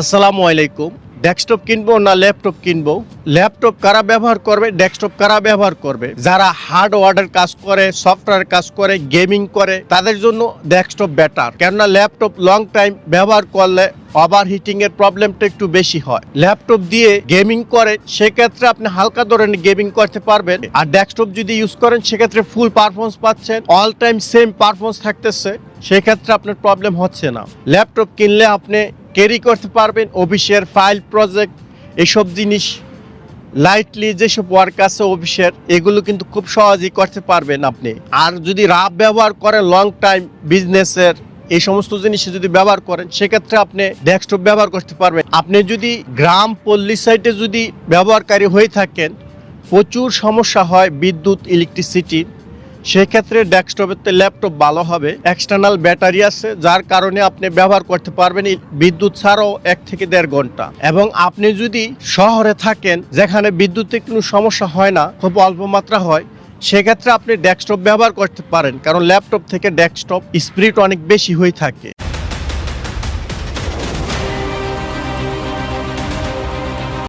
আসসালামু আলাইকুম। ডেস্কটপ কিনবো না ল্যাপটপ কিনবো? ল্যাপটপ কারা ব্যবহার করবে? ডেস্কটপ কারা ব্যবহার করবে? যারা হার্ডওয়্যারের কাজ করে সফটওয়্যার কাজ করে, গেমিং করে, তাদের জন্য ডেস্কটপ বেটার কেননা ল্যাপটপ লং টাইম ব্যবহার করলে ওভার হিটিং এর প্রবলেমটা একটু বেশি হয়। ল্যাপটপ দিয়ে গেমিং করে, সেক্ষেত্রে আপনি হালকা ধরনের গেমিং করতে পারবেন। আর ডেস্কটপ যদি ইউজ করেন, সেক্ষেত্রে ফুল পারফরমেন্স পাচ্ছেন। অল টাইম সেম পারফরমেন্স থাকতেছে। সেক্ষেত্রে আপনার প্রবলেম হচ্ছে না। ল্যাপটপ কিনলে আপনি ক্যারি করতে পারবেন? অফিসের ফাইল প্রজেক্ট এসব জিনিস লাইটলি যেসব ওয়ার্ক আছে অফিসের এগুলো কিন্তু খুব সহজেই করতে পারবেন আপনি। আর যদি রাফ ব্যবহার করেন লং টাইম বিজনেসের এই সমস্ত জিনিস যদি ব্যবহার করেন, সেক্ষেত্রে আপনি ডেস্কটপ ব্যবহার করতে পারবেন। আপনি যদি গ্রাম পল্লী সাইটে যদি ব্যবহারকারী হয়ে থাকেন, প্রচুর সমস্যা হয় বিদ্যুৎ ইলেকট্রিসিটির সেক্ষেত্রে ডেস্কটপের তো ল্যাপটপ ভালো হবে। এক্সটার্নাল ব্যাটারি আছে, যার কারণে আপনি ব্যবহার করতে পারবেন বিদ্যুৎ ছাড়াও এক থেকে দেড় ঘণ্টা। এবং আপনি যদি শহরে থাকেন, যেখানে বিদ্যুতের কোনো সমস্যা হয় না, খুব অল্প মাত্রা হয়, সেক্ষেত্রে আপনি ডেস্কটপ ব্যবহার করতে পারেন। কারণ ল্যাপটপ থেকে ডেস্কটপ স্পিড অনেক বেশি হয়ে থাকে।